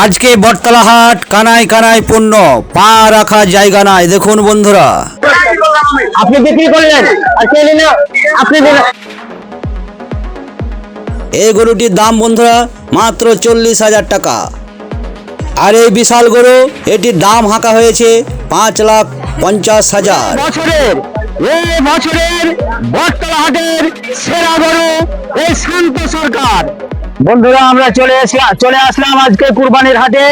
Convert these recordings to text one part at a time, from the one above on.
আজকে বটতলা হাট কানায় কানায় পণ্য পা রাখার জায়গা নাই। দেখুন বন্ধুরা। আপনি বিক্রি করলেন। আপনি এই গরুটির দাম বন্ধুরা মাত্র চল্লিশ হাজার টাকা। আর এই বিশাল গরু এটির দাম হাঁকা হয়েছে পাঁচ লাখ পঞ্চাশ হাজার। বছরের এই বছরের বটতলা হাটের সেরা গরু এই শান্ত সরকার। বন্ধুরা, আমরা চলে আসলাম চলে আসলাম আজকে কুরবানির হাটে।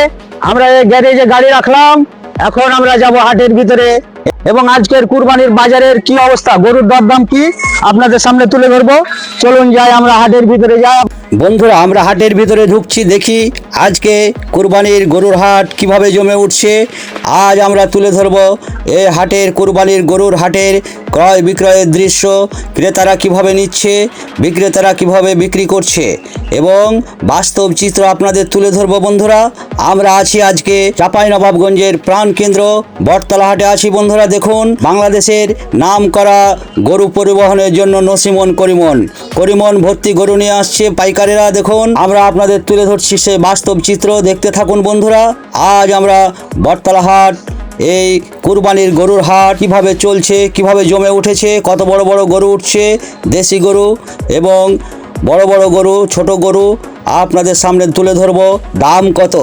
আমরা এই গ্যারেজে গাড়ি রাখলাম। এখন আমরা যাব হাটের ভিতরে। এবং আজকের কুরবানির বাজারের কি অবস্থা? গরুর দরদাম কি? আপনাদের সামনে তুলে ধরবো। চলুন যাই আমরা হাটের ভিতরে যাই। বন্ধুরা, আমরা হাটের ভিতরে ঢুকছি, দেখি আজকে কুরবানির গরুর হাট কীভাবে জমে উঠছে। আজ আমরা তুলে ধরব এ হাটের কুরবানির গরুর হাটের ক্রয় বিক্রয়ের দৃশ্য, ক্রেতারা কীভাবে নিচ্ছে, বিক্রেতারা কীভাবে বিক্রি করছে। এবং বাস্তব চিত্র আপনাদের তুলে ধরবো বন্ধুরা। আমরা আছি আজকে চাঁপাইনবাবগঞ্জের প্রাণ কেন্দ্র বটতলা হাটে আছি বন্ধুরা দেখুন, বাংলাদেশের নাম করা গরু পরিবহনের জন্য নসিমন করিমন। করিমন ভর্তি গরু নিয়ে আসছে পাইকারেরা, দেখুন। আমরা আপনাদের তুলে ধরছি সে বাস্তব চিত্র, দেখতে থাকুন বন্ধুরা। আজ আমরা বটতলা হাট এই কুরবানির গরুর হাট কীভাবে চলছে, কীভাবে জমে উঠেছে, কত বড় বড় গরু উঠছে, দেশি গরু এবং বড় বড় গরু, ছোট গরু আপনাদের সামনে তুলে ধরবো। দাম কত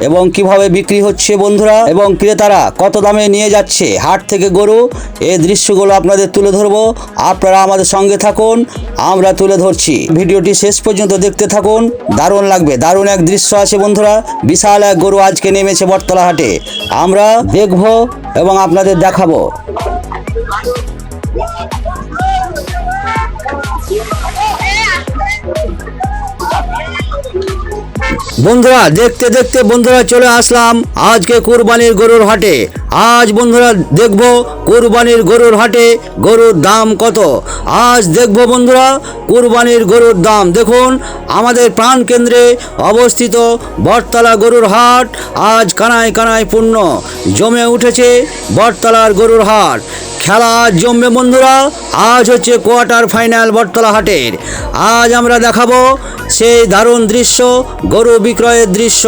এবং কীভাবে বিক্রি হচ্ছে বন্ধুরা? এবং ক্রেতারা কত দামে নিয়ে যাচ্ছে হাট থেকে গরু? এই দৃশ্যগুলো আপনাদের তুলে ধরবো। আপনারা আমাদের সঙ্গে থাকুন, আমরা তুলে ধরছি। ভিডিওটি শেষ পর্যন্ত দেখতে থাকুন। দারুণ লাগবে, দারুণ এক দৃশ্য আছে বন্ধুরা। বিশাল এক গরু আজকে নেমেছে বটতলা হাটে। আমরা দেখব এবং আপনাদের দেখাবো। বন্ধুরা দেখতে দেখতে বন্ধুরা চলে আসলাম আজকে কুরবানির গরুর হাটে। আজ বন্ধুরা দেখব কুরবানির গরুর হাটে গরুর দাম কত। আজ দেখব বন্ধুরা কুরবানির গরুর দাম। দেখুন, আমাদের প্রাণ কেন্দ্রে অবস্থিত বটতলা গরুর হাট আজ কানায় কানায় পূর্ণ। জমে উঠেছে বটতলার গরুর হাট। খেলা জমবে বন্ধুরা, আজ হচ্ছে কোয়ার্টার ফাইনাল বটতলা হাটের। আজ আমরা দেখাবো সেই দারুণ দৃশ্য, গরু বিক্রয়ের দৃশ্য।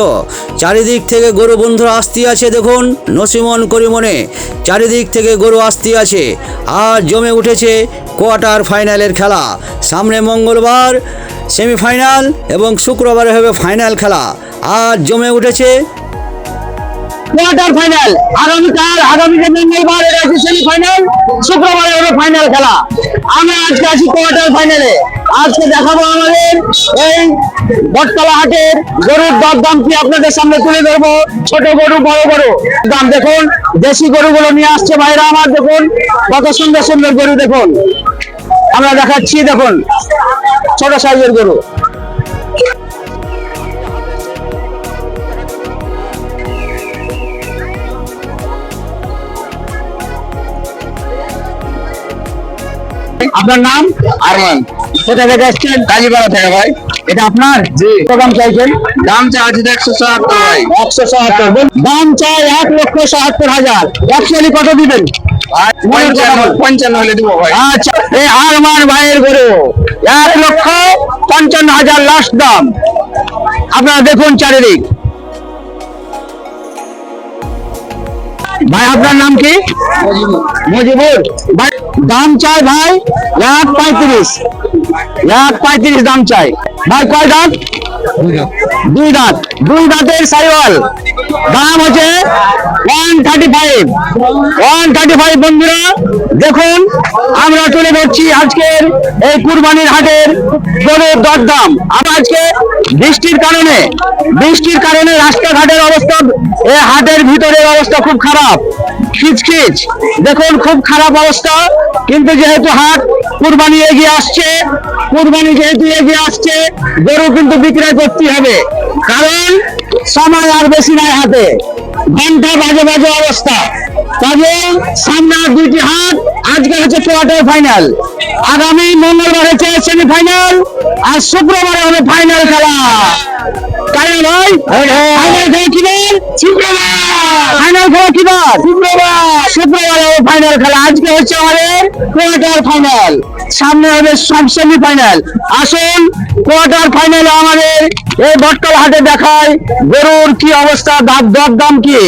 চারিদিক থেকে গরু বন্ধুরা আসতে আছে দেখুন, নসিমন করিমনে। চারিদিক থেকে গরু আসতে আছে। আর জমে উঠেছে কোয়ার্টার ফাইনালের খেলা। সামনে মঙ্গলবার সেমিফাইনাল এবং শুক্রবারে হবে ফাইনাল খেলা। আর জমে উঠেছে কোয়ার্টার ফাইনাল। আগামীকাল আগামী যে মঙ্গলবার, এটা হচ্ছে সেমিফাইনাল, শুক্রবারে হবে ফাইনাল খেলা। আমরা আজকে আছি কোয়ার্টার ফাইনালে। আজকে দেখাবো আমাদের এই বটতলা হাটের গরুর দর দাম কি আপনাদের সামনে তুলে ধরবো। ছোট গরু, বড় গরু। দাম দেখুন, দেশি গরুগুলো নিয়ে আসছে ভাইরা আমার, দেখুন, কত সুন্দর সুন্দর গরু দেখুন। আমরা দেখাচ্ছি, দেখুন, ছোট সাইজের গরু। আপনার নাম? আরমান। কোথা থেকে এসছেন কাজীপাড়া থেকে ভাই। এটা আপনার? জি। দাম চাইছেন? দাম চাচ্ছি একশো সাহাত্তর ভাই। একশো সাহাত্তর দাম চাই এক লক্ষ সাহাত্তর হাজার। অ্যাকচুয়ালি কত দিবেন? ভাই, পঞ্চান্ন পঞ্চান্ন হলে দিব ভাই। আচ্ছা এই আরমান ভাইয়ের গরু। এক লক্ষ পঞ্চান্ন হাজার লাস্ট দাম। আপনারা দেখুন চারিদিক। ভাই আপনার নাম কি? মজিবুর। ভাই দাম চাই ভাই এক পঁয়ত্রিশ। এক পঁয়ত্রিশ দাম চাই। ভাই কয় দাঁত দুই দাঁত, দুই দাঁতের সাইওয়াল। দাম হচ্ছে one thirty five one thirty five বন্ধুরা, দেখুন, আমরা চলে যাচ্ছি আজকের এই কুরবানির হাটের গরুর দরদাম। আমরা আজকে বৃষ্টির কারণে বৃষ্টির কারণে রাস্তাঘাটের অবস্থা এই হাটের ভিতরের অবস্থা খুব খারাপ। খিচখিচ দেখুন, খুব খারাপ অবস্থা। কিন্তু যেহেতু হাট কুরবানি এগিয়ে আসছে, কুরবানি যেহেতু এগিয়ে আসছে, গরু কিন্তু বিক্রয় করতে হবে। কারণ সময় আর বেশি নাই হাতে। ঘণ্টা বাজে বাজে অবস্থা। তবে সামনে দুইটি হাত, আজকে হচ্ছে কোয়ার্টার ফাইনাল আগামী মঙ্গলবার হচ্ছে সেমিফাইনাল আর শুক্রবারে হবে ফাইনাল খেলা। না ভাই ফাইনাল খেলা কি বার শুক্রবার ফাইনাল খেলা শুক্রবার শুক্রবার ফাইনাল খেলা। আজকে হচ্ছে আমাদের কোয়ার্টার ফাইনাল সামনে হবে সব সেমিফাইনাল আসুন কোয়ার্টার ফাইনালে আমাদের এই বটতলা হাটে দেখায় গরুর কি অবস্থা দাম দর দাম কি?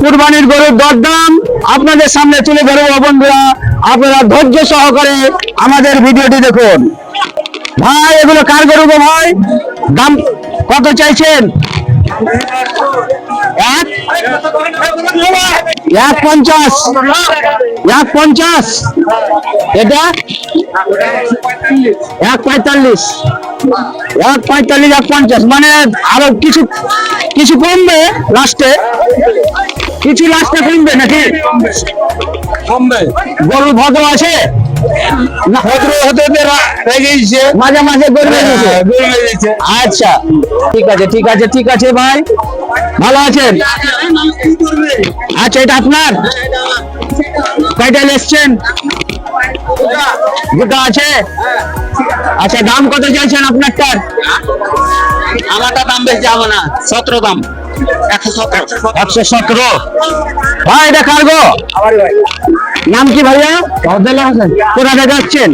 কুরবানির গরুর দর দাম আপনাদের সামনে তুলে ধরবো বন্ধুরা। আপনারা ধৈর্য সহকারে আমাদের ভিডিওটি দেখুন। ভাই, এগুলো কার গরু গো ভাই? দাম কত চাইছেন? এক এক পঞ্চাশ এক পঞ্চাশ। এটা? এক পঁয়তাল্লিশ। এক পঁয়তাল্লিশ এক পঞ্চাশ। মানে আরও কিছু কিছু কমবে লাস্টে? কিছু লাস্টে কমবে নাকি? কমবে। গরু ভদ্র আছে? মাঝে মাঝে হ্যাঁ। আচ্ছা ঠিক আছে ঠিক আছে ঠিক আছে ভাই। ভালো আছেন? আচ্ছা এটা আপনার? কয়টা এসছেন? দুটো আছে? আচ্ছা দাম কত চাইছেন আপনারটার? আমারটা দাম বেশি যাব না সতেরো দাম। একশো সতেরো। ভাই এটা কার গো? নাম কি ভাইয়া? কোথা থেকে যাচ্ছেন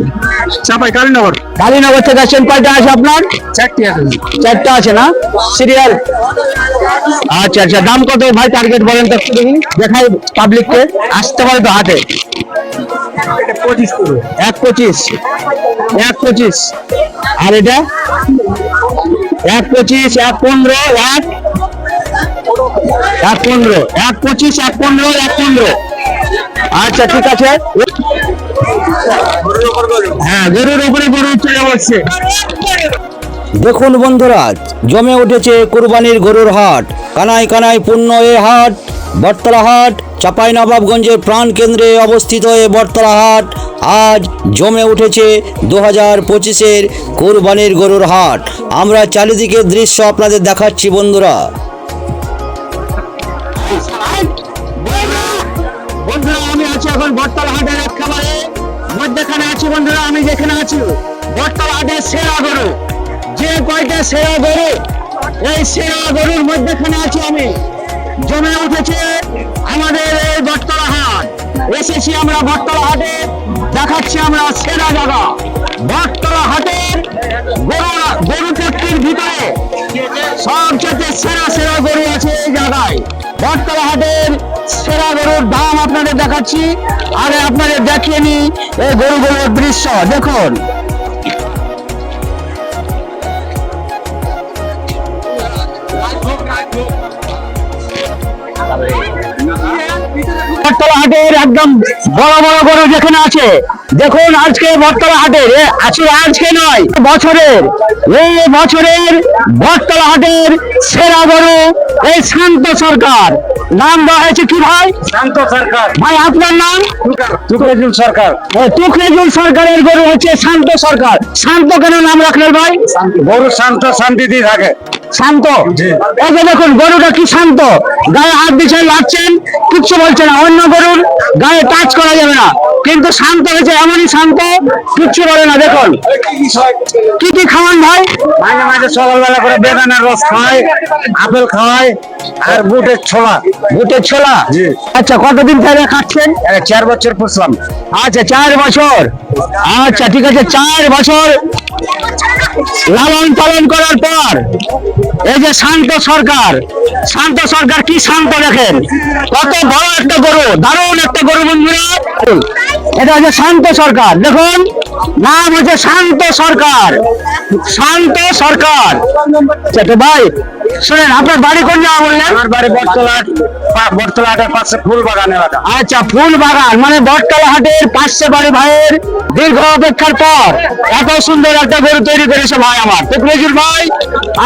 চাপাই কালীনগর। কালীনগর থেকে আসছেন। কয়টা আছে আপনার? চারটি আছে। চারটা আছে না? সিরিয়াল। আচ্ছা আচ্ছা। দাম কত? ভাই টার্গেট বলেন তো একটু দেখি। দেখাই পাবলিককে আসতে পারে তো হাটে এক পঁচিশ। এক পঁচিশ। আর এটা? এক পঁচিশ এক পনেরো এক এক পনেরো, এক পঁচিশ, এক পনেরো এক পনেরো। আচ্ছা ঠিক আছে। হ্যাঁ গরুর উপরে গরু চলে বসছে দেখুন বন্ধুরা, জমে উঠেছে কুরবানির গরুর হাট। কানায় কানায় পূর্ণ এ হাট, বটতলা হাট, চাপাই নবাবগঞ্জের প্রাণ কেন্দ্রে অবস্থিত এ বটতলা হাট। আজ জমে উঠেছে দু হাজার পঁচিশের কুরবানির গরুর হাট। আমরা চারিদিকের দৃশ্য আপনাদের দেখাচ্ছি বন্ধুরা। এখন বটতলা হাটের এক খাবারে মধ্যখানে আছি বন্ধুরা, আমি যেখানে আছি বটতলা হাটের সেরা গরু। যে কয়টা সেরা গরু, এই সেরা গরুর মধ্যখানে আছি আমি। জমে উঠেছে আমাদের এই বটতলা হাট এসেছি আমরা বটতলা হাটে দেখাচ্ছি আমরা সেরা জায়গা। বটতলা হাটের গরু গরু চট্টির ভিতরে। সবচেয়ে সেরা সেরা গরু আছে এই জায়গায়। বটতলা হাটের সেরা গরুর দাম আপনাদের দেখাচ্ছি। আর আপনাদের দেখিয়ে নি এই গরুগুলোর দৃশ্য, দেখুন। বটতলা হাটের একদম বড় বড় গরু যেখানে আছে। দেখুন আজকে বটতলা হাটের। আজকে নয় বছরের। এই বছরের বটতলা হাটের সেরা গরু এই শান্ত সরকার। নাম দেওয়া হয়েছে কি ভাই? শান্ত সরকার। ভাই আপনার নাম? টুকরেজুল সরকার। তুকরেজুল সরকারের গরু হচ্ছে শান্ত সরকার। শান্ত কেন নাম রাখলেন ভাই? গরু শান্ত শান্তিতে থাকে। শান্ত। জি। দেখুন গরুটা কি শান্ত? গায়ে হাত দিচ্ছেন লাগছেন কিচ্ছু বলছে না। অন্য গরুর গায়ে টাচ করা যাবে না। কিন্তু শান্ত হয়েছে এমনই শান্ত কিচ্ছু বলে না। দেখুন। কি কি খাওয়ান ভাই? মাঝে মাঝে সকালবেলা করে বেদানার রস খাওয়ায় আপেল খাওয়ায় আর বুটের ছোলা। ভুটের ছোলা? আচ্ছা কতদিন ধরে খাচ্ছেন? চার বছর পুষলাম। আচ্ছা চার বছর। আচ্ছা ঠিক আছে চার বছর। লালন পালন করার পর, এই যে শান্ত সরকার শান্ত সরকার কি শান্ত দেখেন? কত বড় একটা গরু, দারুণ একটা গরু বন্ধুরা। এটা হচ্ছে শান্ত সরকার। দেখুন নাম হচ্ছে শান্ত সরকার। শান্ত সরকার। ভাই শোনেন আপনার বাড়ি কোন জায়গা বললেন? আমার বাড়ি বটতলা বটতলাহাটের পাশে ফুল বাগান এলাকা। আচ্ছা ফুল বাগান মানে বটতলা হাটের পাশে বাড়ি ভাইয়ের দীর্ঘ অপেক্ষার পর এত সুন্দর একটা গরু তৈরি করেছে ভাই আমার। টুকরেজুল ভাই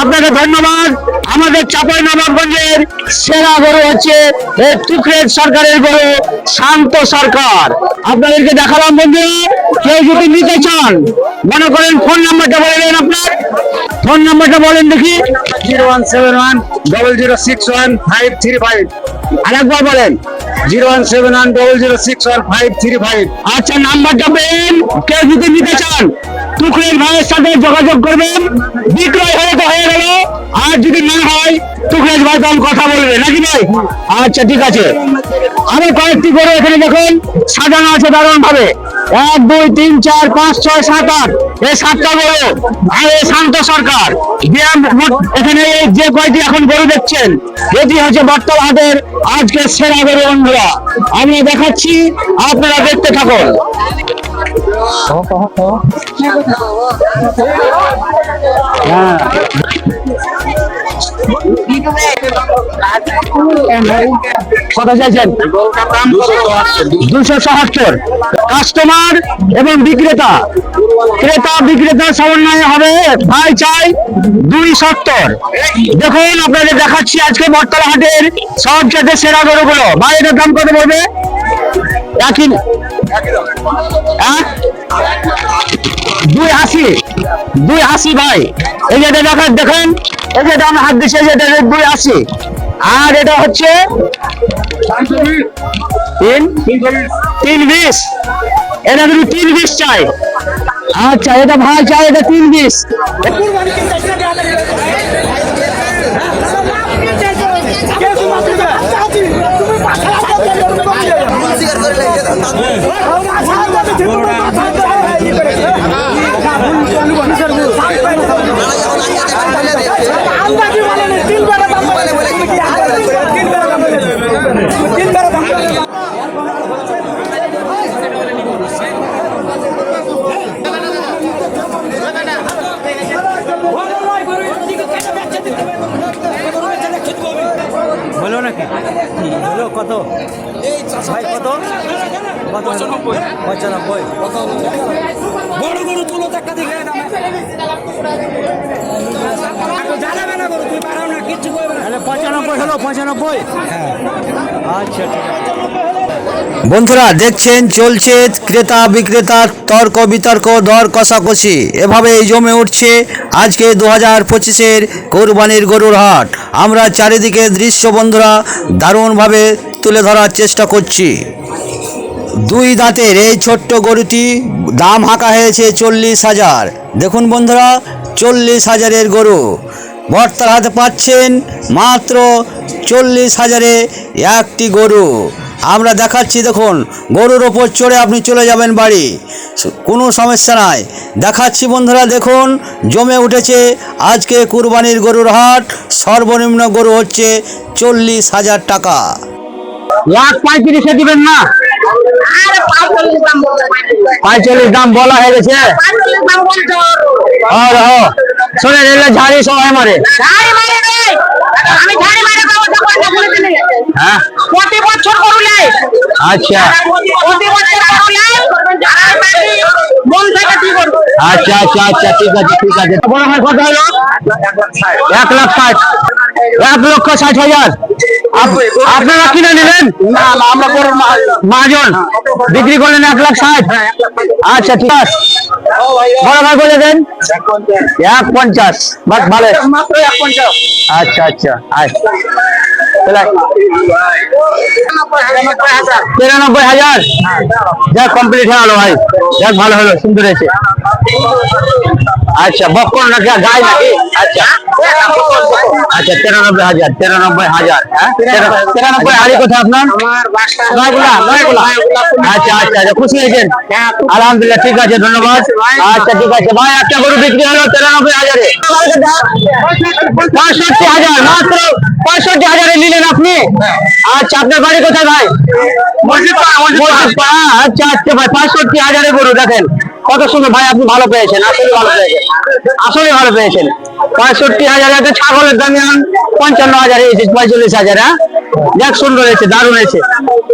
আপনাকে ধন্যবাদ। আমাদের চাপাই নবাবগঞ্জের সেরা গরু হচ্ছে টুকরেজ সরকারের গরু শান্ত সরকার। আপনাদেরকে দেখালাম বন্ধুরা কেউ যদি নিতে চান মনে করেন ফোন নাম্বারটা বলে দেন আপনার। ফোন নাম্বারটা বলেন দেখি। Zero one seven one double zero six one five three five. আরেকবার বলেন। Zero one seven one double zero six one five three five. আচ্ছা নাম্বারটা পেন। কেউ যদি নিতে চান টুকরের ভাইয়ের সাথে যোগাযোগ করবেন। বিক্রয় হয়ে তো হয়ে গেল। আর যদি না হয় টুকরেশ ভাই তখন কথা বলবে, নাকি ভাই আচ্ছা ঠিক আছে। আমি কয়েকটি গরু এখানে দেখুন, সাজানো আছে দারুণ ভাবে এক, দুই, তিন, চার, পাঁচ, ছয়, সাত, আট। এই সাতটা গরু আর এই শান্ত সরকার এখানে যে কয়টি এখন গরু দেখছেন, এটি হচ্ছে বর্তমান হাটের আজকে সেরা গরু বন্ধুরা আমি দেখাচ্ছি, আপনারা দেখতে থাকুন। হ্যাঁ। কত চাইছেন দুশো সাহাত্তর কাস্টমার এবং বিক্রেতা। ক্রেতা বিক্রেতার সমন্বয়ে হবে। ভাই চাই দুই সত্তর। দেখুন, আপনাদের দেখাচ্ছি আজকে বটতলা হাটের সবচেয়ে সেরা গরুগুলো। ভাই, এটার দাম কত পড়বে? একই হ্যাঁ? দুই আশি। দুই আশি, ভাই। এই যে দেখেন এই যে এটা হাত দিচ্ছি যে এটা আশি আর এটা হচ্ছে তিন তিন বিশ। এটা কিন্তু তিন বিশ চাই। আচ্ছা এটা ভাই চাই, এটা তিন বিশ আন্দাজি বলেন তিন বেলা দাম বলে বলে কি তিন বেলা দাম বলে তিন বেলা দাম বলে বলো নাকি বলো কত ভাই কত কত পঁচানব্বই বড় গরু তুলো তো একটা দিকে জানাবে না গরু তুই পারাও না কিচ্ছু করবে না তাহলে হলো পঁচানব্বই? আচ্ছা বন্ধুরা দেখছেন চলছে ক্রেতা বিক্রেতার তর্ক বিতর্ক দর কষাকষি। এভাবেই জমে উঠছে আজকে দু হাজার পঁচিশের কোরবানির গরুর হাট। আমরা চারিদিকে দৃশ্য বন্ধুরা দারুণভাবে তুলে ধরার চেষ্টা করছি। দুই দাঁতের এই ছোট্ট গরুটি দাম হাঁকা হয়েছে চল্লিশ হাজার। দেখুন বন্ধুরা চল্লিশ হাজারের গরু। বর্তার হাতে পাচ্ছেন মাত্র চল্লিশ হাজারে একটি গরু। আমরা দেখাচ্ছি দেখুন গরুর ওপর চড়ে আপনি চলে যাবেন বাড়ি। কোনো সমস্যা নাই। দেখাচ্ছি বন্ধুরা দেখুন জমে উঠেছে আজকে কুরবানির গরুর হাট। সর্বনিম্ন গরু হচ্ছে চল্লিশ হাজার টাকা। লাখ পঁয়ত্রিশে দিবেন না? পঁয়তাল্লিশ দাম বলা হয়ে গেছে। আর হ শোনেন এলে ঝাড়ি সবাই মারে। ঝাড়ি আমি ঝাড়ি হ্যাঁ। প্রতি বছর করলে আচ্ছা। প্রতি বছর করলে মন থেকে কি করব? আচ্ছা আচ্ছা আচ্ছা ঠিক আছে ঠিক আছে। বড় ভাই কত হলো? এক লাখ ষাট। এক লক্ষ ষাট হাজার। আপ- আপনারা কিনে নিলেন আমরা মাজন। বিক্রি করলেন এক লাখ ষাট। আচ্ছা ঠিক আছে। বড় ভাই বলে দেন? এক পঞ্চাশ। বাস, ভালো। আচ্ছা আচ্ছা আচ্ছা তিরানব্বই হাজার। যাক কমপ্লিট হয়ে গেল ভাই। যাক ভালো হলো, সুন্দর হয়েছে। আচ্ছা বকন নাকি গাই নাকি? আচ্ছা আচ্ছা তিরানব্বই হাজার তিরানব্বই হাজার হ্যাঁ? তিরানব্বই হাড়ি কোথায় আপনার? আচ্ছা আচ্ছা আচ্ছা খুশি হয়েছেন? আলহামদুলিল্লাহ ঠিক আছে ধন্যবাদ। আচ্ছা ঠিক আছে ভাই একটা গরু বিক্রি হলো তিরানব্বই হাজারে। পঁয়ষট্টি হাজার মাত্র পঁয়ষট্টি হাজারে নিলেন আপনি। আচ্ছা আপনার বাড়ি কোথায় ভাই? আচ্ছা আচ্ছা ভাই পঁয়ষট্টি হাজারে গরু দেখেন। কত সুন্দর ভাই আপনি ভালো পেয়েছেন আসলে ভালো পেয়েছেন। আসলে ভালো পেয়েছেন। পঁয়ষট্টি হাজার একটা ছাগলের দাম এখন পঞ্চান্ন হাজার হয়েছে পঁয়তাল্লিশ হাজার হ্যাঁ? যাক, সুন্দর হয়েছে, দারুণ হয়েছে।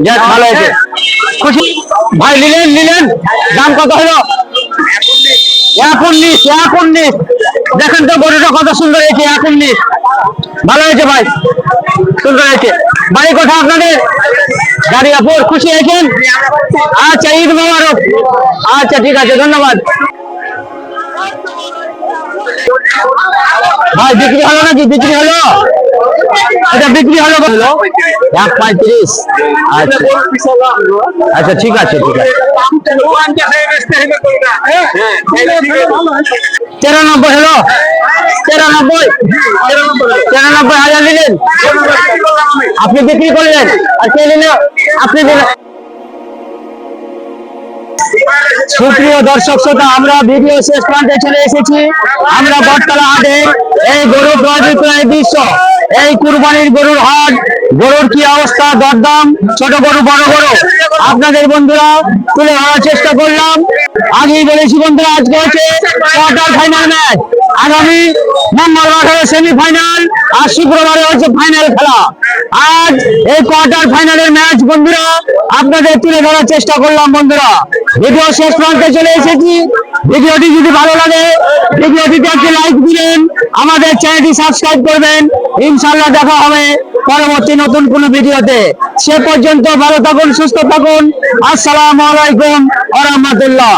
যাক, ভালো হয়েছে। খুশি? ভাই, নিলেন নিলেন। দাম কত হলো? এক উনিশ এক উনিশ। দেখেন তো গরুটা কত সুন্দর হয়েছে, এক উনিশ। ভালো হয়েছে ভাই। সুন্দর হয়েছে। বাড়ি কোথায় আপনাদের? গাড়িয়াপুর খুশি হয়েছেন? আচ্ছা ঈদ মোবারক। আচ্ছা ঠিক আছে ধন্যবাদ। ভাই বিক্রি হলো নাকি? বিক্রি হলো? এটা বিক্রি হলো বলল এক পঁয়ত্রিশ। আচ্ছা। আচ্ছা ঠিক আছে ঠিক আছে। তিরানব্বই হলো? তিরানব্বই। হাজার নিলেন। আপনি বিক্রি করলেন। আর কে নিলেন আপনি সুপ্রিয় দর্শক শ্রোতা, আমরা ভিডিও শেষ প্রান্তে চলে এসেছি। আমরা বটতলা হাটে। এই গরু ক্রয় দৃশ্য এই কুরবানির গরুর হাট, গরুর কি অবস্থা? দরদাম, ছোট গরু, বড় গরু? আপনাদের বন্ধুরা, তুলে ধরার চেষ্টা করলাম। আগেই বলেছি বন্ধুরা, আজকে হচ্ছে কোয়ার্টার ফাইনাল ম্যাচ আগামী মঙ্গলবার সেমিফাইনাল আর শুক্রবারে হচ্ছে ফাইনাল খেলা। আজ এই কোয়ার্টার ফাইনালের ম্যাচ বন্ধুরা, আপনাদের তুলে ধরার চেষ্টা করলাম বন্ধুরা। ভিডিও শেষ প্রান্তে চলে এসেছি। ভিডিওটি যদি ভালো লাগে ভিডিওটিতে একটি লাইক দিলেন আমাদের চ্যানেলটি সাবস্ক্রাইব করবেন। ইনশাল্লাহ দেখা হবে পরবর্তী নতুন কোনো ভিডিওতে। সে পর্যন্ত ভালো থাকুন, সুস্থ থাকুন। আসসালামু আলাইকুম আ রহমতুল্লাহ।